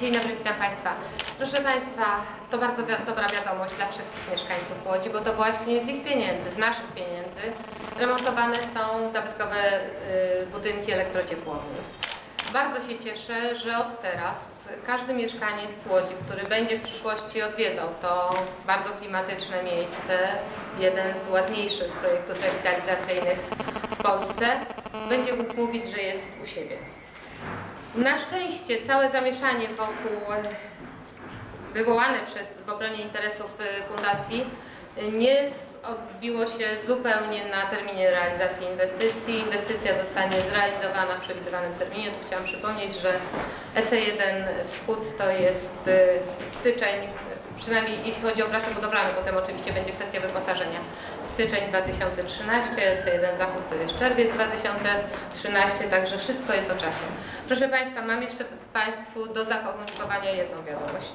Dzień dobry, witam Państwa. Proszę Państwa, to bardzo dobra wiadomość dla wszystkich mieszkańców Łodzi, bo to właśnie z ich pieniędzy, z naszych pieniędzy remontowane są zabytkowe y, budynki elektrociepłowni. Bardzo się cieszę, że od teraz każdy mieszkaniec Łodzi, który będzie w przyszłości odwiedzał to bardzo klimatyczne miejsce, jeden z ładniejszych projektów rewitalizacyjnych w Polsce, będzie mógł mówić, że jest u siebie. Na szczęście całe zamieszanie wokół wywołane przez w obronie interesów y, fundacji y, nie odbiło się zupełnie na terminie realizacji inwestycji. Inwestycja zostanie zrealizowana w przewidywanym terminie. Tu chciałam przypomnieć, że EC1 Wschód to jest styczeń, przynajmniej jeśli chodzi o prace budowlane, potem oczywiście będzie kwestia wyposażenia. Styczeń 2013, EC1 Zachód to jest czerwiec 2013, także wszystko jest o czasie. Proszę Państwa, mam jeszcze Państwu do zakomunikowania jedną wiadomość.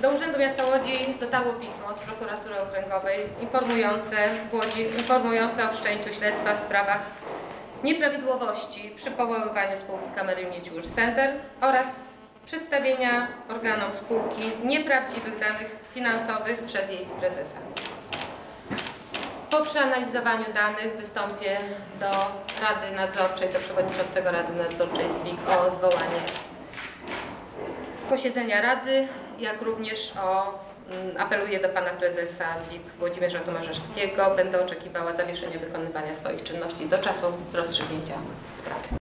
Do Urzędu Miasta Łodzi dotarło pismo z prokuratury okręgowej informujące, Łodzi, informujące o wszczęciu śledztwa w sprawach nieprawidłowości przy powoływaniu spółki Kamery Miedź Center oraz przedstawienia organom spółki nieprawdziwych danych finansowych przez jej prezesa. Po przeanalizowaniu danych wystąpię do Rady Nadzorczej, do przewodniczącego Rady Nadzorczej ZWIK o zwołanie posiedzenia Rady, jak również o mm, apeluję do pana prezesa ZWIK Włodzimierza Tomarzewskiego. Będę oczekiwała zawieszenia wykonywania swoich czynności do czasu rozstrzygnięcia sprawy.